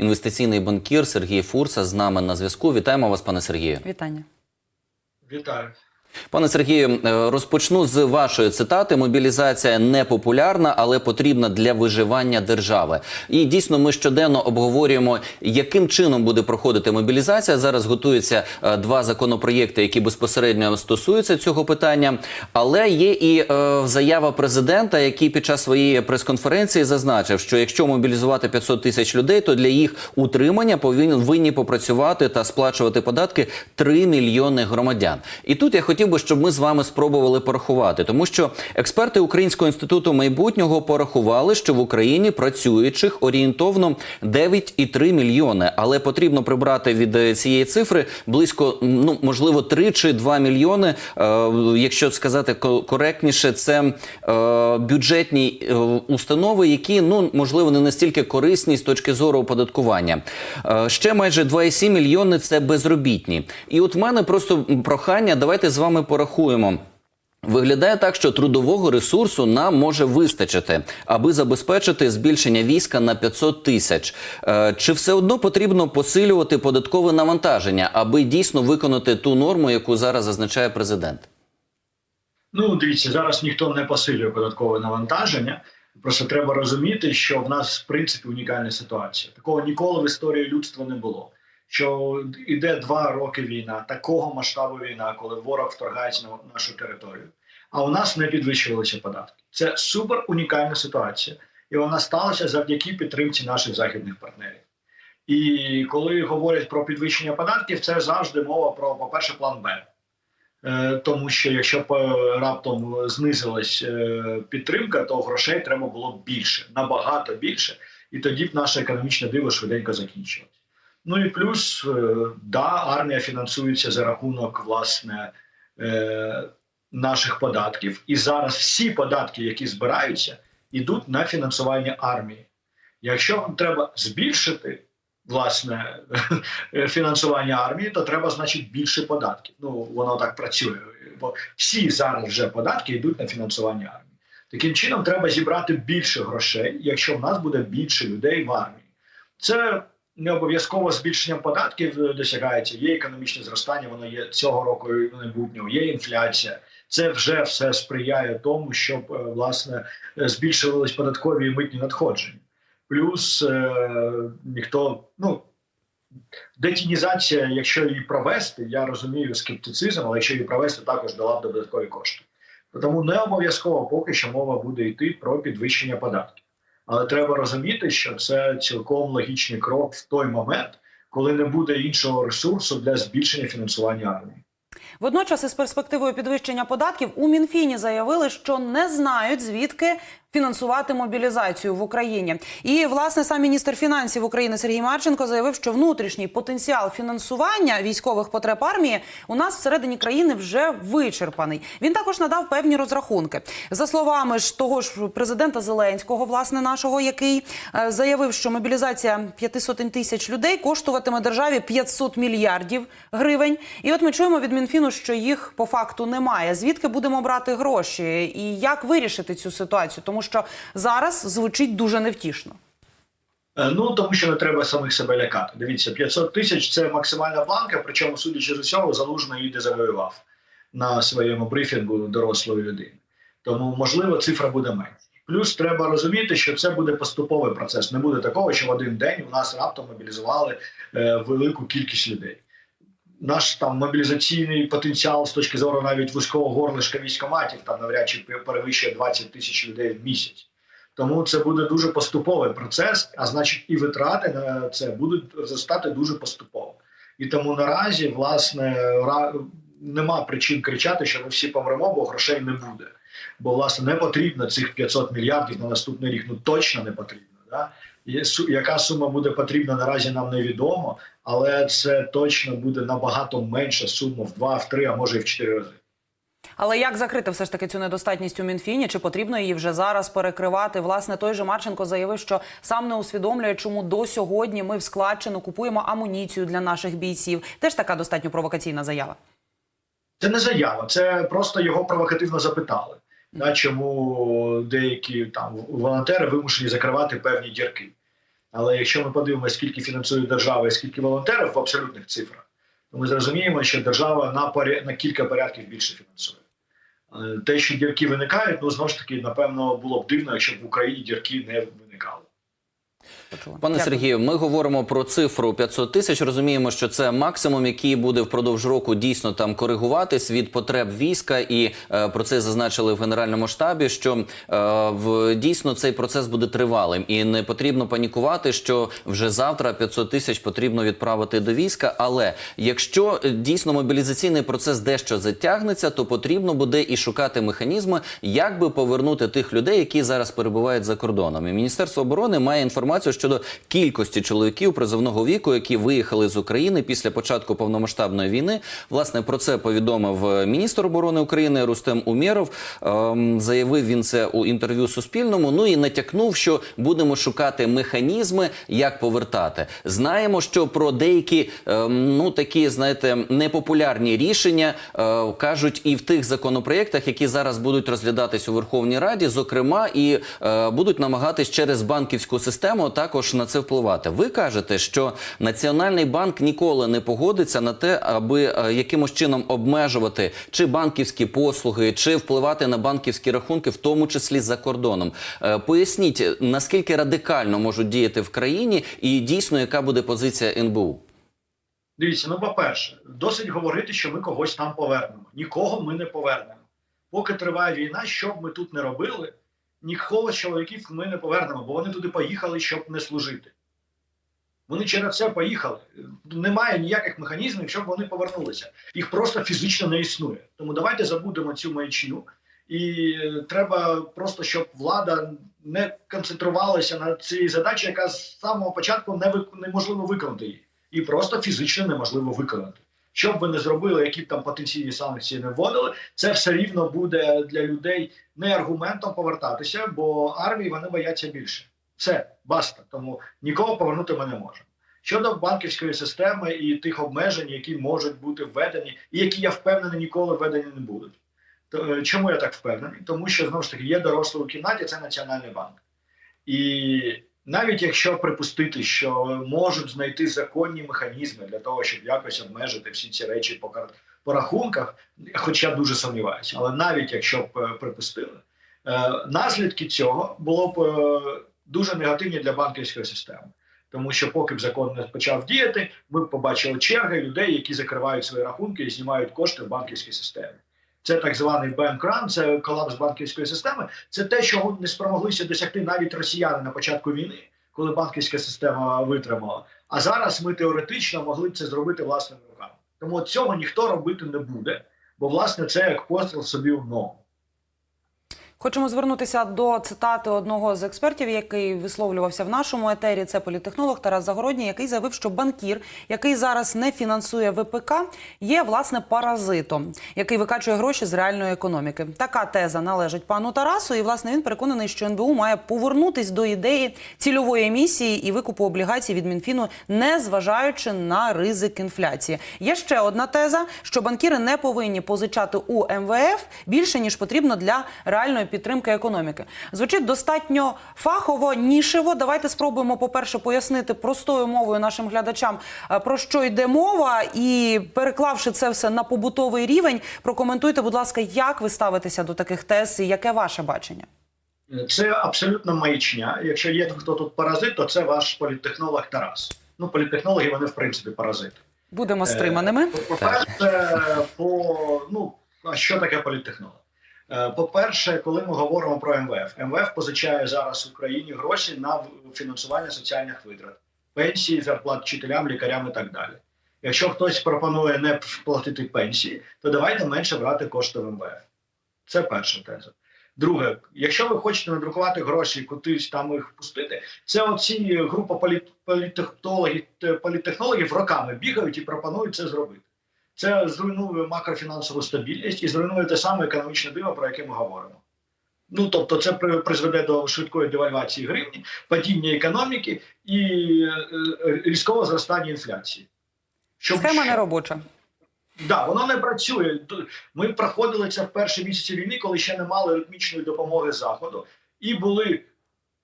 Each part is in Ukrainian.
інвестиційний банкір Сергій Фурса з нами на зв'язку. Вітаємо вас, пане Сергію. Вітання. Вітаю. Пане Сергію, е, розпочну з вашої цитати. Мобілізація не популярна, але потрібна для виживання держави. І дійсно, ми щоденно обговорюємо, яким чином буде проходити мобілізація. Зараз готуються е, два законопроєкти, які безпосередньо стосуються цього питання. Але є і е, заява президента, який під час своєї прес-конференції зазначив, що якщо мобілізувати 500 тисяч людей, то для їх утримання повинні попрацювати та сплачувати податки 3 мільйони громадян. І тут я хотів би, щоб ми з вами спробували порахувати, тому що експерти Українського інституту майбутнього порахували, що в Україні працюючих орієнтовно 9,3 мільйони, але потрібно прибрати від е, цієї цифри близько ну можливо 3 чи 2 мільйони. Е, якщо сказати ко- коректніше, це е, бюджетні е, установи, які ну можливо не настільки корисні з точки зору оподаткування. Е, ще майже 2,7 мільйони це безробітні. І от в мене просто прохання, давайте з вами порахуємо. Виглядає так, що трудового ресурсу нам може вистачити, аби забезпечити збільшення війська на 500 тисяч. Е, Чи все одно потрібно посилювати податкове навантаження, аби дійсно виконати ту норму, яку зараз зазначає президент? Ну, дивіться, зараз ніхто не посилює податкове навантаження. Просто треба розуміти, що в нас в принципі унікальна ситуація. Такого ніколи в історії людства не було. Що іде два роки війна, такого масштабу війна, коли ворог вторгається на нашу територію. А у нас не підвищувалися податки. Це супер унікальна ситуація, і вона сталася завдяки підтримці наших західних партнерів. І коли говорять про підвищення податків, це завжди мова про, по-перше, план Б. Е, Тому що якщо е, раптом знизилась е, підтримка, то грошей треба було більше, набагато більше, і тоді б наше економічне диво швиденько закінчилось. Ну і плюс, е, да, армія фінансується за рахунок власне е, наших податків, і зараз всі податки, які збираються, йдуть на фінансування армії. Якщо вам треба збільшити власне фінансування армії, то треба, значить, більше податків. Ну воно так працює, бо всі зараз вже податки йдуть на фінансування армії. Таким чином, треба зібрати більше грошей, якщо в нас буде більше людей в армії. Це не обов'язково збільшенням податків е, досягається. Є економічне зростання, воно є цього року і майбутнього, є інфляція. Це вже все сприяє тому, щоб е, власне е, збільшувались податкові і митні надходження. Плюс ніхто, ну детінізація, якщо її провести, я розумію скептицизм, але якщо її провести, також дала б додаткові кошти. Тому не обов'язково поки що мова буде йти про підвищення податків. Але треба розуміти, що це цілком логічний крок в той момент, коли не буде іншого ресурсу для збільшення фінансування армії. Водночас, із перспективою підвищення податків у Мінфіні заявили, що не знають звідки фінансувати мобілізацію в Україні. І власне сам міністр фінансів України Сергій Марченко заявив, що внутрішній потенціал фінансування військових потреб армії у нас всередині країни вже вичерпаний. Він також надав певні розрахунки. За словами ж того ж президента Зеленського, власне нашого, який е, заявив, що мобілізація п'яти сотень тисяч людей коштуватиме державі 500 мільярдів гривень. І от ми чуємо від Мінфіну, що їх по факту немає. Звідки будемо брати гроші, і як вирішити цю ситуацію? Тому що зараз звучить дуже невтішно. Е, Ну тому що не треба самих себе лякати. Дивіться, 500 тисяч це максимальна планка. Причому, судячи з усього, залужно її не завоював на своєму брифінгу дорослої людини. Тому можливо цифра буде менше. Плюс треба розуміти, що це буде поступовий процес. Не буде такого, що в один день у нас раптом мобілізували е, велику кількість людей. Наш там мобілізаційний потенціал з точки зору навіть вузького горлишка військоматів там навряд чи перевищує 20 тисяч людей в місяць. Тому це буде дуже поступовий процес, а значить, і витрати на це будуть зростати дуже поступово. І тому наразі, власне, нема причин кричати, що ми всі помремо, бо грошей не буде. Бо, власне, не потрібно цих 500 мільярдів на наступний рік. Ну точно не потрібно. Да? Яка сума буде потрібна наразі нам невідомо, але це точно буде набагато менша сума в два, в три, а може і в чотири рази. Але як закрити все ж таки цю недостатність у Мінфіні? Чи потрібно її вже зараз перекривати? Власне, той же Марченко заявив, що сам не усвідомлює, чому до сьогодні ми в складчину купуємо амуніцію для наших бійців. Теж така достатньо провокаційна заява. Це не заява, це просто його провокативно запитали. Да, чому деякі там волонтери вимушені закривати певні дірки. Але якщо ми подивимося, скільки фінансує держава і скільки волонтерів в абсолютних цифрах, то ми зрозуміємо, що держава на поря... на кілька порядків більше фінансує. Е, Те, що дірки виникають, ну знову ж таки, напевно, було б дивно, якщо в Україні дірки не виникали. Почула. Пане Дякую. Сергію, ми говоримо про цифру 500 тисяч. Розуміємо, що це максимум, який буде впродовж року дійсно там коригуватись від потреб війська, і е, про це зазначили в генеральному штабі. Що е, в дійсно цей процес буде тривалим, і не потрібно панікувати, що вже завтра 500 тисяч потрібно відправити до війська. Але якщо е, дійсно мобілізаційний процес дещо затягнеться, то потрібно буде і шукати механізми, як би повернути тих людей, які зараз перебувають за кордоном. І Міністерство оборони має інформацію щодо кількості чоловіків призовного віку, які виїхали з України після початку повномасштабної війни. Власне про це повідомив е, міністр оборони України Рустем Умєров. Ем, заявив він це у інтерв'ю Суспільному. Ну і натякнув, що будемо шукати механізми, як повертати. Знаємо, що про деякі ем, ну такі, знаєте, непопулярні рішення е, кажуть і в тих законопроєктах, які зараз будуть розглядатись у Верховній Раді, зокрема, і е, будуть намагатись через банківську систему також на це впливати. Ви кажете, що Національний банк ніколи не погодиться на те, аби е, якимось чином обмежувати чи банківські послуги, чи впливати на банківські рахунки, в тому числі за кордоном. Е, Поясніть, наскільки радикально можуть діяти в країні, і дійсно яка буде позиція НБУ? Дивіться, ну по-перше, досить говорити, що ми когось там повернемо. Нікого ми не повернемо. Поки триває війна, що б ми тут не робили, нікого з чоловіків ми не повернемо, бо вони туди поїхали, щоб не служити. Вони через це поїхали. Немає ніяких механізмів, щоб вони повернулися. Їх просто фізично не існує. Тому давайте забудемо цю маячню. І е, треба просто, щоб влада не концентрувалася на цій задачі, яка з самого початку не неможливо виконати її і просто фізично неможливо виконати. Що б ви не зробили, які б там потенційні санкції не вводили, це все рівно буде для людей не аргументом повертатися, бо армії вони бояться більше. Все, баста. Тому нікого повернути ми не можемо. Щодо банківської системи і тих обмежень, які можуть бути введені, і які я впевнений, ніколи введені не будуть. Е, чому я так впевнений? Тому що знову ж таки є дорослий у кімнаті, це Національний банк. І навіть якщо припустити, що можуть знайти законні механізми для того, щоб якось обмежити всі ці речі по, кар- по рахунках, хоча дуже сумніваюся, але навіть якщо б е, припустили, е, наслідки цього було б е, дуже негативні для банківської системи. Тому що, поки б закон не почав діяти, ми б побачили черги людей, які закривають свої рахунки і знімають кошти в банківській системі. Це так званий бенкран, це колапс банківської системи. Це те, чого не спромоглися досягти навіть росіяни на початку війни, коли банківська система витримала. А зараз ми теоретично могли це зробити власними руками. Тому цього ніхто робити не буде, бо власне це як постріл собі в ногу. Хочемо звернутися до цитати одного з експертів, який висловлювався в нашому етері. Це політехнолог Тарас Загородній, який заявив, що банкір, який зараз не фінансує ВПК, є власне паразитом, який викачує гроші з реальної економіки. Така теза належить пану Тарасу, і власне він переконаний, що НБУ має повернутись до ідеї цільової емісії і викупу облігацій від Мінфіну, не зважаючи на ризик інфляції. Є ще одна теза, що банкіри не повинні позичати у МВФ більше ніж потрібно для реальної підтримки економіки. Звучить достатньо фахово, нішево. Давайте спробуємо, по-перше, пояснити простою мовою нашим глядачам, е, про що йде мова, і переклавши це все на побутовий рівень, прокоментуйте, будь ласка, як ви ставитеся до таких тез і яке ваше бачення? Це абсолютно маячня. Якщо є хто тут паразит, то це ваш політтехнолог Тарас. Ну, політтехнологи вони в принципі паразити. Будемо стриманими. Е, По-перше, по ну а що таке політтехнолог? Е, По-перше, коли ми говоримо про МВФ, МВФ позичає зараз Україні гроші на фінансування соціальних витрат, пенсії, зарплат вчителям, лікарям і так далі. Якщо хтось пропонує не платити пенсії, то давайте менше брати кошти в МВФ. Це перша теза. Друге, якщо ви хочете надрукувати гроші, кудись там їх пустити, це оці група політ, політтехнологів, політтехнологів роками бігають і пропонують це зробити. Це зруйнує макрофінансову стабільність і зруйнує те саме економічне диво, про яке ми говоримо. Ну тобто, це призведе до швидкої девальвації гривні, падіння економіки і е, е, різкого зростання інфляції. Щоб Схема не робоча. Да, воно не працює. Ми проходили це в перші місяці війни, коли ще не мали ритмічної допомоги заходу, і були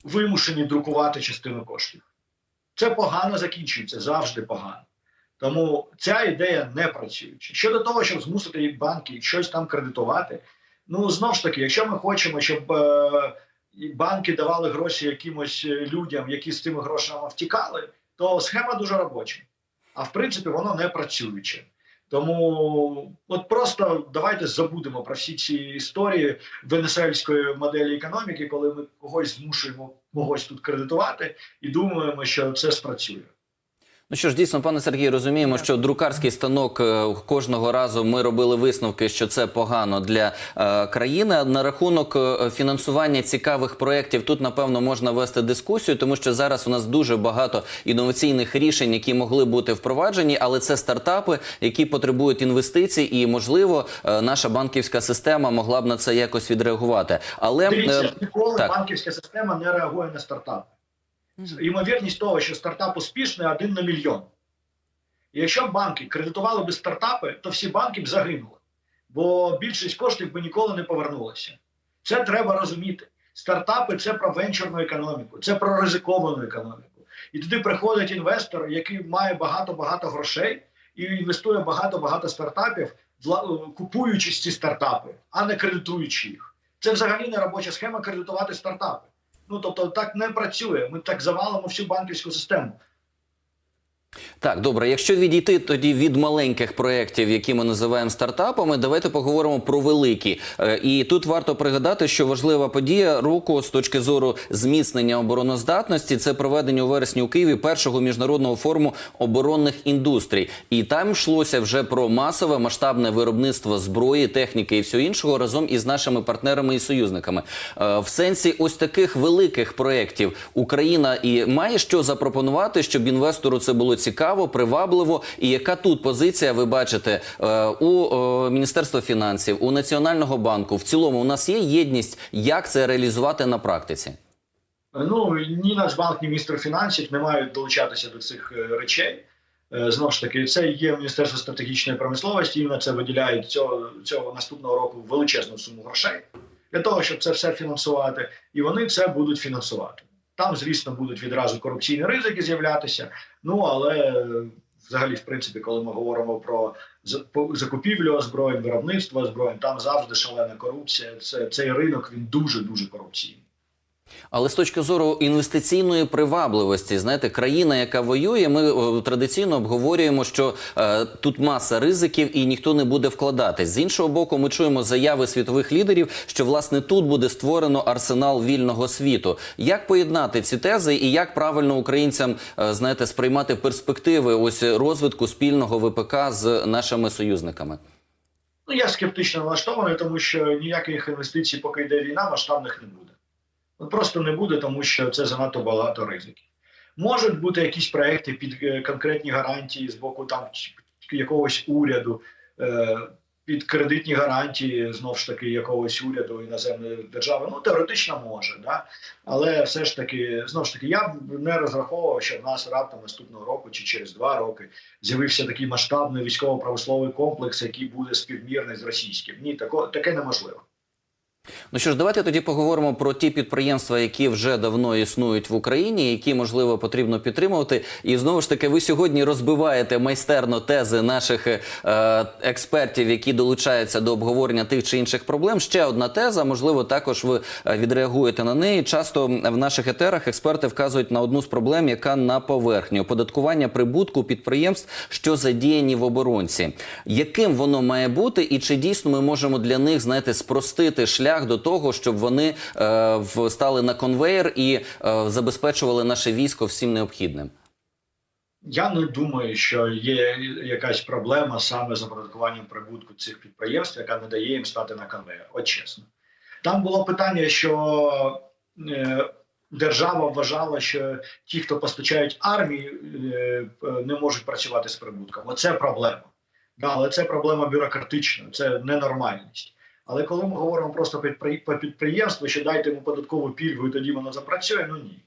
вимушені друкувати частину коштів. Це погано закінчується, завжди погано. Тому ця ідея не працююча. Щодо того, щоб змусити банки щось там кредитувати, ну знов ж таки, якщо ми хочемо, щоб е, банки давали гроші якимось е, людям, які з цими грошами втікали, то схема дуже робоча. А в принципі, воно не працююче. Тому от просто давайте забудемо про всі ці історії венесуельської моделі економіки, коли ми когось змушуємо когось тут кредитувати і думаємо, що це спрацює. Ну що ж, дійсно, пане Сергію, розуміємо, що друкарський станок е, кожного разу ми робили висновки, що це погано для е, країни. На рахунок е, фінансування цікавих проєктів тут напевно можна вести дискусію, тому що зараз у нас дуже багато інноваційних рішень, які могли бути впроваджені, але це стартапи, які потребують інвестицій, і можливо е, наша банківська система могла б на це якось відреагувати. Але Дивіться, ніколи так. банківська система не реагує на стартапи. Ймовірність того, що стартап успішний, один на мільйон. І якщо б банки кредитували би стартапи, то всі банки б загинули. Бо більшість коштів би ніколи не повернулася. Це треба розуміти. Стартапи це про венчурну економіку, це про ризиковану економіку. І туди приходить інвестор, який має багато-багато грошей і інвестує багато-багато стартапів, купуючи ці стартапи, а не кредитуючи їх. Це взагалі не робоча схема кредитувати стартапи. Ну тобто так не працює. Ми так завалимо всю банківську систему. Так, добре. Якщо відійти тоді від маленьких проєктів, які ми називаємо стартапами, давайте поговоримо про великі. Е, І тут варто пригадати, що важлива подія року з точки зору зміцнення обороноздатності це проведення у вересні у Києві першого міжнародного форуму оборонних індустрій. І там йшлося вже про масове масштабне виробництво зброї, техніки і всього іншого разом із нашими партнерами і союзниками. Е, В сенсі ось таких великих проєктів Україна і має що запропонувати, щоб інвестору це було цікаво, привабливо. І яка тут позиція ви бачите е, у е, Міністерства фінансів, у Національного банку? В цілому у нас є єдність, як це реалізувати на практиці? Ну ні Нацбанк, ні міністр фінансів не мають долучатися до цих е, речей. Знову ж таки, це є Міністерство стратегічної промисловості. І на це виділяють цього, цього наступного року величезну суму грошей для того, щоб це все фінансувати, і вони це будуть фінансувати. Там, звісно, будуть відразу корупційні ризики з'являтися. Ну але е, взагалі, в принципі, коли ми говоримо про закупівлю озброєнь, виробництво озброєнь, там завжди шалена корупція. Це цей ринок він дуже дуже корупційний. Але з точки зору інвестиційної привабливості, знаєте, країна, яка воює, ми о, традиційно обговорюємо, що е, тут маса ризиків і ніхто не буде вкладатись. З іншого боку, ми чуємо заяви світових лідерів, що власне тут буде створено арсенал вільного світу. Як поєднати ці тези і як правильно українцям е, знаєте, сприймати перспективи ось розвитку спільного ВПК з нашими союзниками? Ну, я скептично налаштований, тому що ніяких інвестицій, поки йде війна, масштабних не буде. Ну, просто не буде, тому що це занадто багато ризиків. Можуть бути якісь проекти під е, конкретні гарантії з боку там якогось уряду, е, під кредитні гарантії знову ж таки якогось уряду іноземної держави. Ну теоретично може, да? але все ж таки, знову ж таки, я б не розраховував, що в нас раптом наступного року чи через два роки з'явився такий масштабний військово-промисловий комплекс, який буде співмірний з російським. Ні, тако, таке неможливо. Ну що ж, давайте тоді поговоримо про ті підприємства, які вже давно існують в Україні, які можливо потрібно підтримувати. І знову ж таки, ви сьогодні розбиваєте майстерно тези наших е, експертів, які долучаються до обговорення тих чи інших проблем. Ще одна теза, можливо, також ви е, відреагуєте на неї. Часто в наших етерах експерти вказують на одну з проблем, яка на поверхні оподаткування прибутку підприємств, що задіяні в оборонці. Яким воно має бути, і чи дійсно ми можемо для них знаєте, спростити шлях до того, щоб вони е, стали на конвейер і е, забезпечували наше військо всім необхідним? Я не думаю, що є якась проблема саме з оподаткуванням прибутку цих підприємств, яка не дає їм стати на конвейер. От чесно. Там було питання, що е, держава вважала, що ті, хто постачають армії, не можуть працювати з прибутком. Оце проблема. Да, але це проблема бюрократична, це ненормальність. Але коли ми говоримо просто про підприємство, що дайте йому податкову пільгу і тоді воно запрацює, ну ні.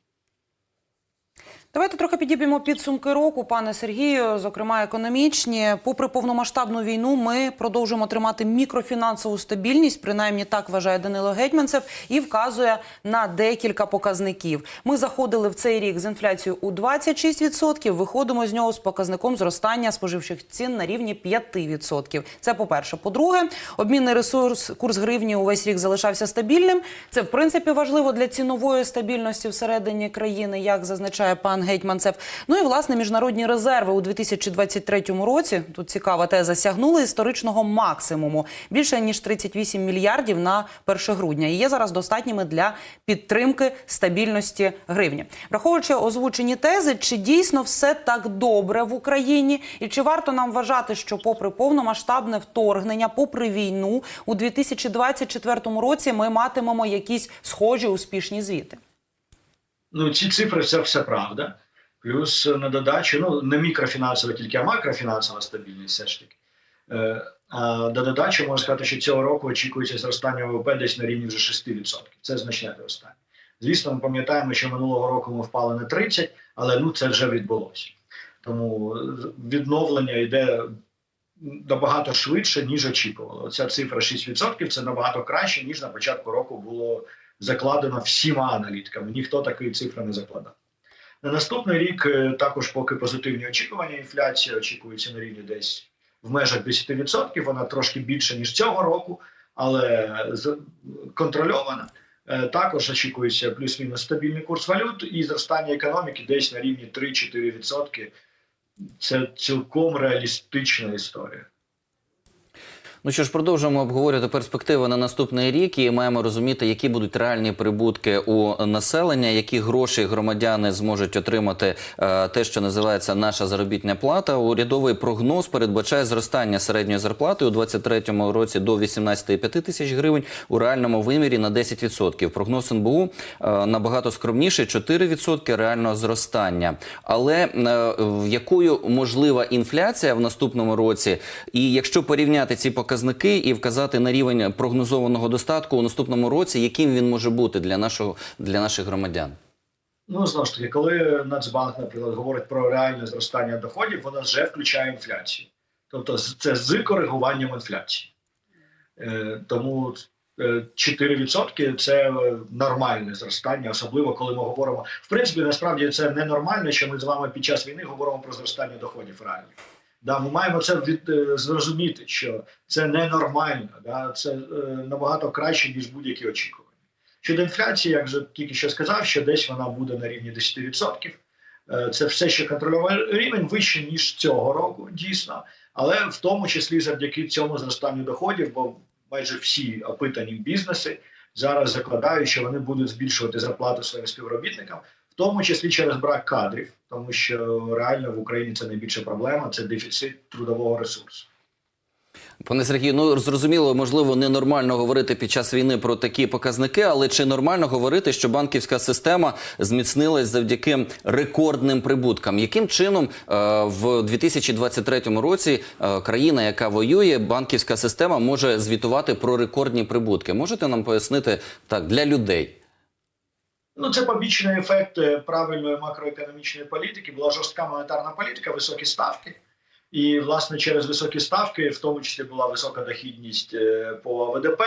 Давайте трохи підіб'ємо підсумки року, пане Сергію, зокрема економічні. Попри повномасштабну війну, ми продовжуємо тримати мікрофінансову стабільність. Принаймні так вважає Данило Гетьманцев і вказує на декілька показників. Ми заходили в цей рік з інфляцією у 26%, Виходимо з нього з показником зростання споживчих цін на рівні 5%. Це по перше. По-друге, обмінний ресурс курс гривні увесь рік залишався стабільним. Це в принципі важливо для цінової стабільності всередині країни, як зазначає пан Гетьманцев. Ну і власне міжнародні резерви у 2023 році. Тут цікава теза сягнули історичного максимуму більше ніж 38 мільярдів на 1 грудня. І є зараз достатніми для підтримки стабільності гривні. Враховуючи озвучені тези, чи дійсно все так добре в Україні, і чи варто нам вважати, що, попри повномасштабне вторгнення, попри війну, у 2024 році ми матимемо якісь схожі успішні звіти? Ну, ці цифри це все правда. Плюс на додачу, ну не мікрофінансова, тільки а макрофінансова стабільність, все ж таки. Е, а на додачу можна сказати, що цього року очікується зростання ВВП десь на рівні вже 6%. Це значне зростання. Звісно, ми пам'ятаємо, що минулого року ми впали на 30, але ну це вже відбулося. Тому відновлення йде набагато швидше, ніж очікували. Ця цифра 6% це набагато краще, ніж на початку року було закладено всіма аналітиками. Ніхто такої цифри не закладав. На наступний рік е, також поки позитивні очікування. Інфляція очікується на рівні десь в межах 10%. Вона трошки більше ніж цього року, але контрольована. Е, Також очікується плюс-мінус стабільний курс валют і зростання економіки десь на рівні 3-4%. Це цілком реалістична історія. Ну що ж, продовжуємо обговорювати перспективи на наступний рік і маємо розуміти, які будуть реальні прибутки у населення, які гроші громадяни зможуть отримати е, те, що називається наша заробітня плата. Урядовий прогноз передбачає зростання середньої зарплати у 2023 році до 18,5 тисяч гривень у реальному вимірі на 10%. Прогноз НБУ е, набагато скромніший 4% реального зростання. Але е, якою можлива інфляція в наступному році, і якщо порівняти ці показники і вказати на рівень прогнозованого достатку у наступному році, яким він може бути для нашого для наших громадян? Ну знову ж таки, коли Нацбанк, наприклад, говорить про реальне зростання доходів, вона вже включає інфляцію. Тобто це з коригуванням інфляції. Е, тому е, 4% це е, нормальне зростання, особливо коли ми говоримо. В принципі, насправді це ненормально, що ми з вами під час війни говоримо про зростання доходів реальних. Да, ми маємо це від, е, зрозуміти, що це ненормально, да, це е, набагато краще, ніж будь-які очікування. Щодо інфляції, як вже тільки що сказав, що десь вона буде на рівні 10%. Е, Це все ще контрольований рівень вище ніж цього року, дійсно, але в тому числі завдяки цьому зростанню доходів, бо майже всі опитані бізнеси зараз закладають, що вони будуть збільшувати зарплату своїм співробітникам, тому числі через брак кадрів, тому що реально в Україні це найбільша проблема це дефіцит трудового ресурсу. Пане Сергію, ну зрозуміло, можливо, ненормально говорити під час війни про такі показники, але чи нормально говорити, що банківська система зміцнилась завдяки рекордним прибуткам? Яким чином е, в 2023 році е, країна, яка воює, банківська система може звітувати про рекордні прибутки? Можете нам пояснити так для людей? Ну, це побічний ефект е, правильної макроекономічної політики. Була жорстка монетарна політика, високі ставки. І, власне, через високі ставки, в тому числі була висока дохідність е, по ВДП,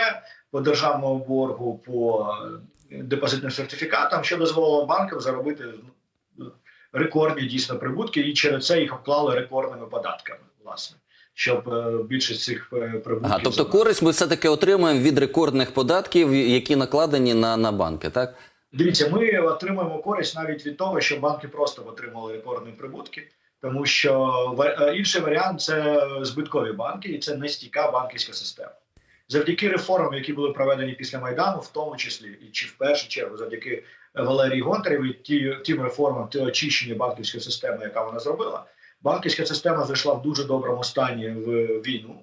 по державному боргу, по е, депозитним сертифікатам, що дозволило банкам заробити ну, рекордні дійсно прибутки, і через це їх обклали рекордними податками, власне, щоб е, більшість цих прибутків Ага, тобто користь ми все таки отримуємо від рекордних податків, які накладені на, на банки, так? Дивіться, ми отримуємо користь навіть від того, що банки просто отримали рекордні прибутки, тому що е, інший варіант це збиткові банки, і це нестійка банківська система. Завдяки реформам, які були проведені після майдану, в тому числі і чи в першу чергу, завдяки Валерії Гонтареві, ті тим реформам, ті очищення банківської системи, яка вона зробила, банківська система зайшла в дуже доброму стані в війну.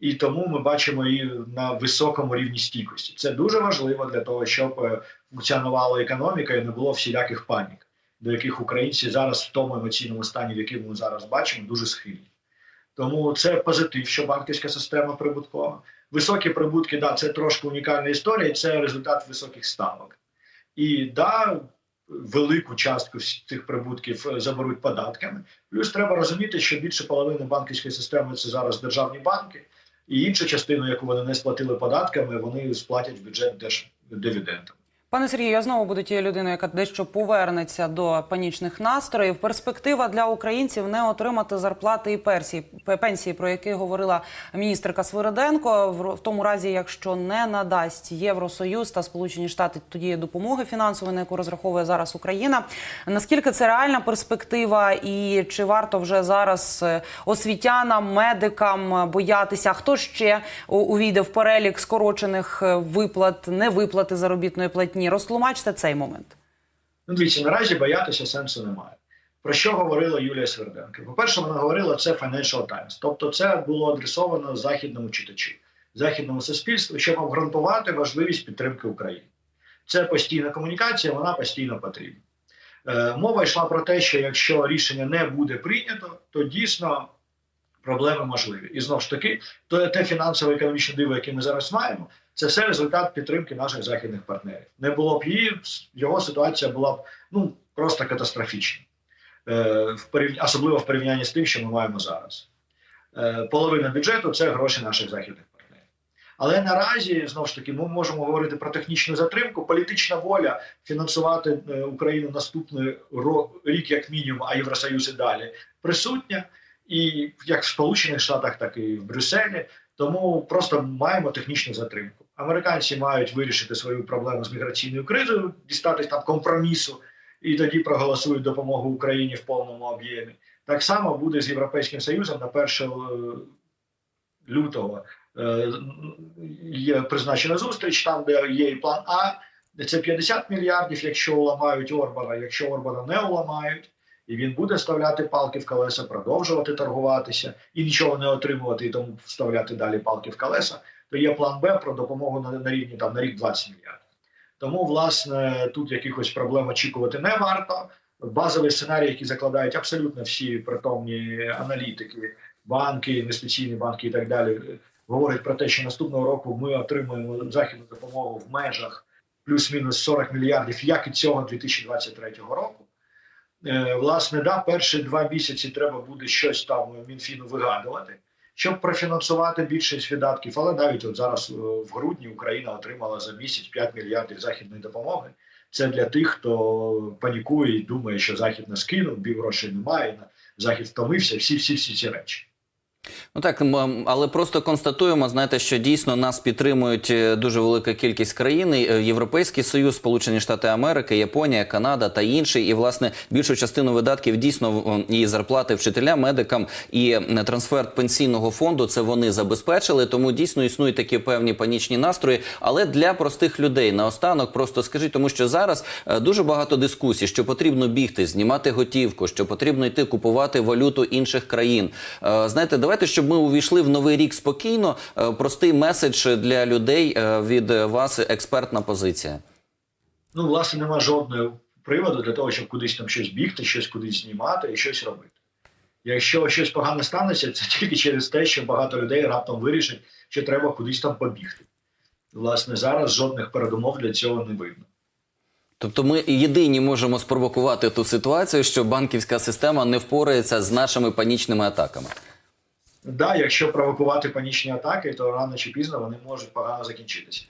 І тому ми бачимо її на високому рівні стійкості. Це дуже важливо для того, щоб е, функціонувала економіка і не було всіляких панік, до яких українці зараз в тому емоційному стані, в якому ми зараз бачимо, дуже схильні. Тому це позитив, що банківська система прибуткова. Високі прибутки, да, це трошки унікальна історія, і це результат високих ставок. І да, велику частку цих прибутків е, заберуть податками. Плюс треба розуміти, що більше половини банківської системи це зараз державні банки, і іншу частину, яку вони не сплатили податками, вони сплатять в бюджет держдивідендами. Пане Сергію, я знову буду тією людиною, яка дещо повернеться до панічних настроїв. Перспектива для українців не отримати зарплати і персії, пенсії, про які говорила міністерка Свириденко. В тому разі, якщо не надасть Євросоюз та Сполучені Штати тоді допомоги фінансової, на яку розраховує зараз Україна. Наскільки це реальна перспектива, і чи варто вже зараз е, освітянам, медикам боятися? Хто ще увійде в перелік скорочених е, виплат, невиплати заробітної платні? Розтлумачте цей момент. Ну, дивіться, наразі боятися сенсу немає. Про що говорила Юлія Сверденко? По-перше, вона говорила це Financial Times. Тобто, це було адресовано західному читачу, західному суспільству, щоб обґрунтувати важливість підтримки України. Це постійна комунікація, вона постійно потрібна. Е, мова йшла про те, що якщо рішення не буде прийнято, то дійсно проблеми можливі. І знову ж таки, то те фінансово-економічне диво, яке ми зараз маємо, це все результат підтримки наших західних партнерів. Не було б її, його ситуація була б ну просто катастрофічна, е, в порівня- особливо в порівнянні з тим, що ми маємо зараз. Е, половина бюджету це гроші наших західних партнерів. Але наразі знову ж таки ми можемо говорити про технічну затримку. Політична воля фінансувати е, Україну наступний рік, як мінімум, а Євросоюз і далі присутня. І як в Сполучених Штатах, так і в Брюсселі. Тому просто маємо технічну затримку. Американці мають вирішити свою проблему з міграційною кризою, дістатись там компромісу, і тоді проголосують допомогу Україні в повному об'ємі. Так само буде з Європейським Союзом на 1 е, лютого. Е, Є призначена зустріч, там, де є і план А. Це 50 мільярдів, якщо уламають Орбана. Якщо Орбана не уламають, і він буде вставляти палки в колеса, продовжувати торгуватися і нічого не отримувати, і тому вставляти далі палки в колеса, то є план Б про допомогу на, на рівні там на рік 20 мільярдів. Тому, власне, тут якихось проблем очікувати не варто. Базовий сценарій, який закладають абсолютно всі притомні аналітики, банки, інвестиційні банки і так далі, говорить про те, що наступного року ми отримаємо західну допомогу в межах плюс-мінус 40 мільярдів, як і цього 2023 року. Е, власне, да, перші два місяці треба буде щось там Мінфіну вигадувати, щоб профінансувати більшість видатків. Але навіть от зараз е, в грудні Україна отримала за місяць 5 мільярдів західної допомоги. Це для тих, хто панікує і думає, що захід нас скинув, бів грошей немає, захід втомився. Всі, всі, всі ці речі. Ну так, але просто констатуємо, знаєте, що дійсно нас підтримують е, дуже велика кількість країн. Е, Європейський Союз, Сполучені Штати Америки, Японія, Канада та інші. І власне більшу частину видатків дійсно і зарплати вчителям, медикам і трансфер пенсійного фонду це вони забезпечили. Тому дійсно існують такі певні панічні настрої. Але для простих людей наостанок просто скажіть, тому що зараз е, дуже багато дискусій, що потрібно бігти, знімати готівку, що потрібно йти купувати валюту інших країн. Знаєте, давайте, щоб ми увійшли в новий рік спокійно. е, Простий меседж для людей е, від вас, експертна позиція. Ну, власне, нема жодного приводу для того, щоб кудись там щось бігти, щось кудись знімати і щось робити. Якщо щось погане станеться, це тільки через те, що багато людей раптом вирішать, що треба кудись там побігти. Власне, зараз жодних передумов для цього не видно. Тобто, ми єдині можемо спровокувати ту ситуацію, що банківська система не впорається з нашими панічними атаками. Да, якщо провокувати панічні атаки, то рано чи пізно вони можуть погано закінчитися.